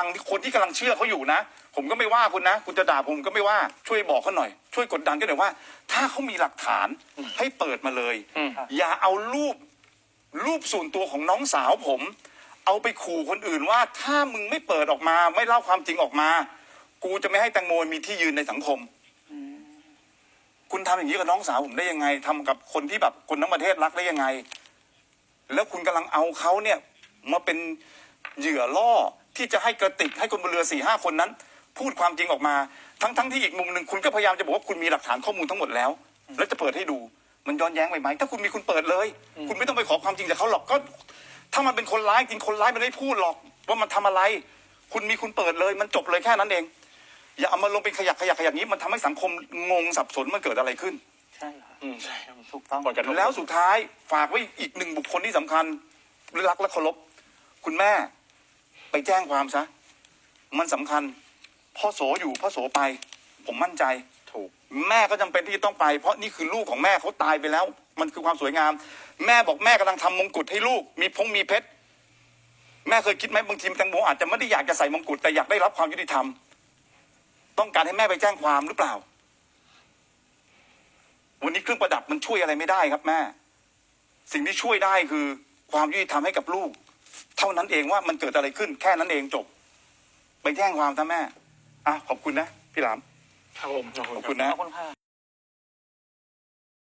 ทางคนที่กำลังเชื่อเขาอยู่นะ ผมก็ไม่ว่าคุณนะ คุณจะด่าผมก็ไม่ว่าช่วยบอกเขาหน่อย ช่วยกดดันกันหน่อยว่า ถ้าเขามีหลักฐานให้เปิดมาเลย อย่าเอารูปรูปส่วนตัวของน้องสาวผม เอาไปขู่คนอื่นว่าถ้ามึงไม่เปิดออกมา ไม่เล่าความจริงออกมา กูจะไม่ให้แตงโมมีที่ยืนในสังคม คุณทำอย่างนี้กับน้องสาวผมได้ยังไงทำกับคนที่แบบคนทั้งประเทศรักได้ยังไง แล้วคุณกำลังเอาเขาเนี่ยมาเป็นเหยื่อล่อ ที่จะให้กระติกให้คนบนเรือสี่ห้าคนนั้น พูดความจริงออกมา ทั้งทั้งที่อีกมุมหนึ่งคุณก็พยายามจะบอกว่าคุณมีหลักฐานข้อมูลทั้งหมดแล้ว แล้วจะเปิดให้ดูมันย้อนแย้งไปไหมถ้าคุณมีคุณเปิดเลย คุณไม่ต้องไปขอความจริงจากเขาหรอกก็ ถ้ามันเป็นคนร้ายจริงคนร้ายมันไม่พูดหรอก ว่ามันทำอะไร คุณมีคุณเปิดเลย มันจบเลยแค่นั้นเอง อย่าเอามาลงเป็นขยักขยักขยักนี้มันทำให้สังคมงงสับสนมันเกิดอะไรขึ้นใช่ค่ะอืมใช่ครับถูกต้องผลกระทบแล้วสุดท้ายฝากไว้อีกหนึ่งบุคคลที่สำคัญรักและเคารพคุณแม่ ไปแจ้งความซะ มันสำคัญ พ่อโสอยู่พ่อโสไป ผมมั่นใจถูก แม่ก็จำเป็นที่จะต้องไป เพราะนี่คือลูกของแม่เขาตายไปแล้ว มันคือความสวยงาม แม่บอกแม่กำลังทำมงกุฎให้ลูก มีพงมีเพชรแม่เคยคิดไหมบางทีแตงโมอาจจะไม่ได้อยากจะใส่มงกุฎแต่อยากได้รับความยุติธรรม ต้องการให้แม่ไปแจ้งความหรือเปล่า วันนี้เครื่องประดับมันช่วยอะไรไม่ได้ครับแม่ สิ่งที่ช่วยได้คือความยุติธรรมให้กับลูก เท่านั้นเองว่ามันเกิดอะไรขึ้นแค่นั้นเองจบ ไปแจ้งความซะแม่อะขอบคุณนะ พี่หลามครับผมขอบขอบคุคุณณครับนะ ขอบคุณค่ะ